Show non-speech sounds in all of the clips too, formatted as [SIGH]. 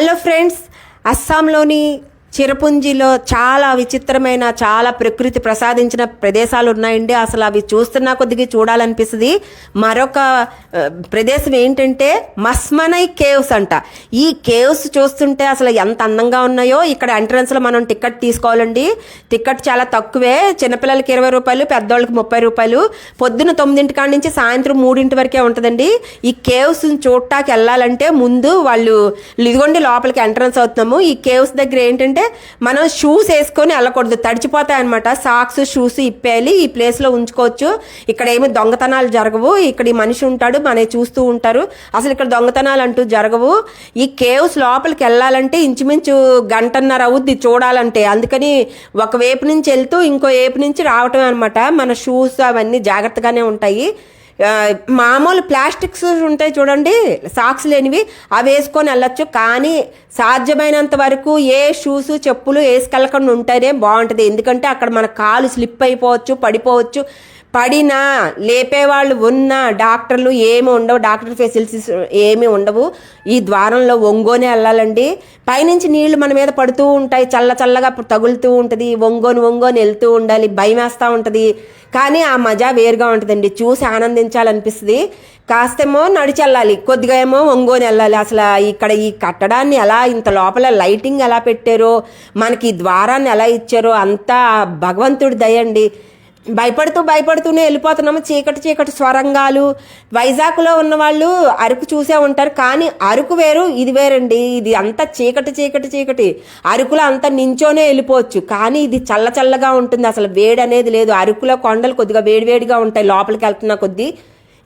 Hello friends అస్సాంలోని చిరపుంజిలో చాలా విచిత్రమైన చాలా ప్రకృతి ప్రసాదించిన ప్రదేశాలు ఉన్నాయండి. అసలు అవి చూస్తున్నా కొద్దిగా చూడాలనిపిస్తుంది. మరొక ప్రదేశం ఏంటంటే మస్మనై కేవ్స్ అంట. ఈ కేవ్స్ చూస్తుంటే అసలు ఎంత అందంగా ఉన్నాయో ఇక్కడ ఎంట్రన్స్లో మనం టికెట్ తీసుకోవాలండి. టికెట్ చాలా తక్కువే. చిన్నపిల్లలకి ఇరవై రూపాయలు పెద్దవాళ్ళకి ముప్పై రూపాయలు. పొద్దున తొమ్మిదింటి కాడి నుంచి సాయంత్రం మూడింటి వరకే ఉంటుందండి. ఈ కేవ్స్ చూడటానికి వెళ్ళాలంటే ముందు వాళ్ళు ఇదిగోండి లోపలికి ఎంట్రన్స్ అవుతున్నాము. ఈ కేవ్స్ దగ్గర ఏంటంటే మనం షూస్ వేసుకొని వెళ్ళకూడదు. తడిచిపోతాయన్నమాట. సాక్స్ షూస్ ఇప్పేయాలి. ఈ ప్లేస్లో ఉంచుకోవచ్చు. ఇక్కడ ఏమి దొంగతనాలు జరగవు. ఇక్కడ ఈ మనిషి ఉంటాడు. మన చూస్తూ ఉంటారు. అసలు ఇక్కడ దొంగతనాలు అంటూ జరగవు. ఈ కేవ్స్ లోపలికి వెళ్ళాలంటే ఇంచుమించు గంటన్నర అవుద్ది చూడాలంటే. అందుకని ఒక వైపు నుంచి వెళ్తూ ఇంకో వైపు నుంచి రావటం అనమాట మన షూస్ అవన్నీ జాగ్రత్తగానే ఉంటాయి. మామూలు ప్లాస్టిక్స్ ఉంటాయి చూడండి సాక్స్ లేనివి అవి వేసుకొని వెళ్ళొచ్చు. కానీ సాధ్యమైనంత వరకు ఏ షూస్ చెప్పులు వేసుకెళ్ళకుండా ఉంటేనే బాగుంటుంది. ఎందుకంటే అక్కడ మన కాలు స్లిప్ అయిపోవచ్చు పడిపోవచ్చు. పడినా లేపేవాళ్ళు ఉన్న డాక్టర్లు ఏమి ఉండవు డాక్టర్ ఫెసిలిటీస్ ఏమి ఉండవు. ఈ ద్వారంలో ఒంగోనే వెళ్ళాలండి. పైనుంచి నీళ్ళు మన మీద పడుతూ ఉంటాయి చల్ల చల్లగా తగులుతూ ఉంటుంది. ఒంగోని ఒంగోని వెళ్తూ ఉండాలి భయం వేస్తూ ఉంటుంది. కానీ ఆ మజా వేరుగా ఉంటుందండి. చూసి ఆనందించాలనిపిస్తుంది. కాస్తేమో నడిచెళ్ళాలి కొద్దిగా ఏమో ఒంగోని వెళ్ళాలి. అసలు ఇక్కడ ఈ కట్టడాన్ని ఎలా ఇంత లోపల లైటింగ్ ఎలా పెట్టారో మనకి ద్వారాన్ని ఎలా ఇచ్చారో అంతా భగవంతుడి దయండి భయపడుతూ భయపడుతూనే వెళ్ళిపోతున్నాము. చీకటి చీకటి స్వరంగాలు. వైజాగ్లో ఉన్న వాళ్ళు అరకు చూసే ఉంటారు. కానీ అరకు వేరు ఇది వేరండి. ఇది అంతా చీకటి చీకటి చీకటి. అరకులో అంతా నించోనే వెళ్ళిపోవచ్చు. కానీ ఇది చల్ల చల్లగా ఉంటుంది. అసలు వేడి అనేది లేదు. అరకులో కొండలు కొద్దిగా వేడివేడిగా ఉంటాయి. లోపలికి వెళ్తున్న కొద్దీ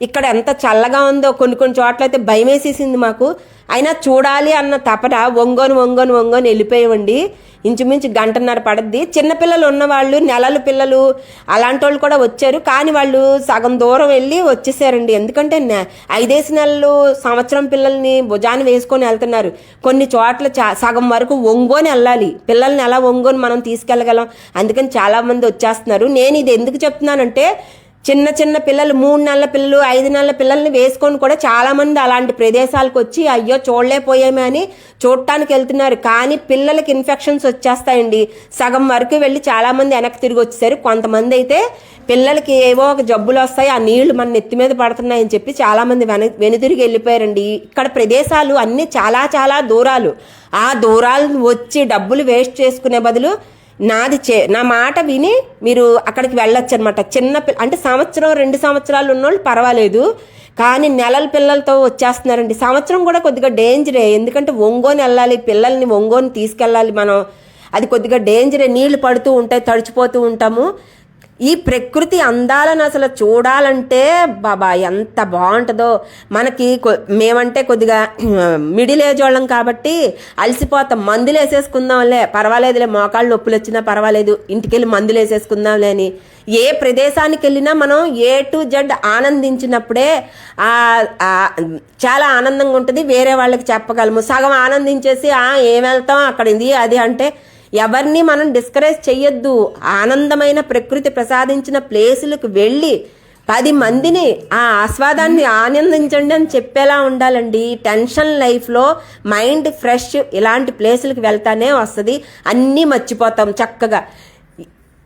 ఇక్కడ ఎంత చల్లగా ఉందో కొన్ని కొన్ని చోట్ల అయితే భయం వేసేసింది మాకు. అయినా చూడాలి అన్న తపన ఒంగోని ఒంగోని ఒంగోని వెళ్ళిపోయేవండి. ఇంచుమించు గంటన్నర పడద్ది. చిన్నపిల్లలు ఉన్నవాళ్ళు నెలలు పిల్లలు అలాంటి వాళ్ళు కూడా వచ్చారు. కానీ వాళ్ళు సగం దూరం వెళ్ళి వచ్చేసారండి. ఎందుకంటే నె- ఐదేసి నెలలు సంవత్సరం పిల్లల్ని భుజాన్ని వేసుకొని వెళ్తున్నారు. కొన్ని చోట్ల సగం వరకు ఒంగోని వెళ్ళాలి. పిల్లల్ని ఎలా ఒంగోని మనం తీసుకెళ్ళగలం? అందుకని చాలామంది వచ్చేస్తున్నారు. నేను ఇది ఎందుకు చెప్తున్నానంటే చిన్న చిన్న పిల్లలు మూడు నెలల పిల్లలు ఐదు నెలల పిల్లల్ని వేసుకొని కూడా చాలామంది అలాంటి ప్రదేశాలకు వచ్చి అయ్యో చూడలేకపోయామే అని చూడటానికి వెళ్తున్నారు. కానీ పిల్లలకి ఇన్ఫెక్షన్స్ వచ్చేస్తాయండి. సగం వరకు వెళ్ళి చాలామంది వెనక్కి తిరిగి వచ్చేసారు. కొంతమంది అయితే పిల్లలకి ఏవో ఒక జబ్బులు వస్తాయి ఆ నీళ్ళు మన నెత్తి మీద పడుతున్నాయని చెప్పి చాలామంది వెన వెనుదిరిగి వెళ్ళిపోయారండి. ఇక్కడ ప్రదేశాలు అన్నీ చాలా చాలా దూరాలు. ఆ దూరాలను వచ్చి డబ్బులు వేస్ట్ చేసుకునే బదులు నాది చే నా మాట విని మీరు అక్కడికి వెళ్ళొచ్చు అనమాట చిన్న పిల్ల అంటే సంవత్సరం రెండు సంవత్సరాలు ఉన్నోళ్ళు పర్వాలేదు కానీ నెలల పిల్లలతో వచ్చేస్తున్నారండి. సంవత్సరం కూడా కొద్దిగా డేంజరే. ఎందుకంటే ఒంగోని వెళ్ళాలి పిల్లల్ని ఒంగోని తీసుకెళ్ళాలి మనం. అది కొద్దిగా డేంజరే. నీళ్ళు పడుతూ ఉంటాయి తడిచిపోతూ ఉంటాము. ఈ ప్రకృతి అందాలను అసలు చూడాలంటే బాబా ఎంత బాగుంటుందో. మనకి కొ- మేమంటే కొద్దిగా [CLEARS THROAT] మిడిల్ ఏజ్ వాళ్ళం కాబట్టి అలసిపోతాం మందులు వేసేసుకుందాంలే. పర్వాలేదులే మోకాళ్ళు నొప్పులు వచ్చినా పర్వాలేదు ఇంటికెళ్ళి మందులు వేసేసుకుందాంలే అని. ఏ ప్రదేశానికి వెళ్ళినా మనం ఏ టు జెడ్ ఆనందించినప్పుడే చాలా ఆనందంగా ఉంటుంది. వేరే వాళ్ళకి చెప్పగలము. సగం ఆనందించేసి ఏం వెళ్తాం? అక్కడ ఇది అది అంటే ఎవరిని మనం డిస్కరేజ్ చెయ్యొద్దు. ఆనందమైన ప్రకృతి ప్రసాదించిన ప్లేసులకు వెళ్ళి పది మందిని ఆ ఆస్వాదాన్ని ఆనందించండి అని చెప్పేలా ఉండాలండి. టెన్షన్ లైఫ్లో మైండ్ ఫ్రెష్ ఇలాంటి ప్లేసులకు వెళ్తానే వస్తుంది. అన్నీ మర్చిపోతాం చక్కగా.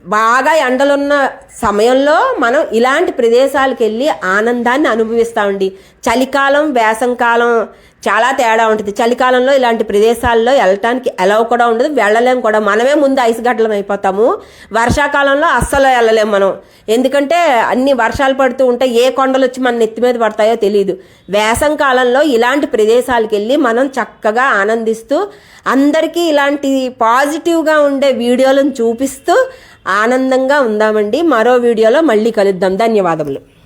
బాగా ఎండలున్న సమయంలో మనం ఇలాంటి ప్రదేశాలకు వెళ్ళి ఆనందాన్ని అనుభవిస్తామండి. చలికాలం వేసంకాలం చాలా తేడా ఉంటుంది. చలికాలంలో ఇలాంటి ప్రదేశాల్లో వెళ్ళటానికి ఎలవ్ కూడా ఉండదు వెళ్ళలేం కూడా. మనమే ముందు ఐస్ గడ్డలం అయిపోతాము. వర్షాకాలంలో అస్సలు వెళ్ళలేం మనం. ఎందుకంటే అన్ని వర్షాలు పడుతూ ఉంటాయి ఏ కొండలు వచ్చి మన నెత్తి మీద పడతాయో తెలియదు వేసం కాలంలో ఇలాంటి ప్రదేశాలకు వెళ్ళి మనం చక్కగా ఆనందిస్తూ అందరికీ ఇలాంటి పాజిటివ్గా ఉండే వీడియోలను చూపిస్తూ ఆనందంగా ఉందామండి. మరో వీడియోలో మళ్ళీ కలుద్దాం. ధన్యవాదములు.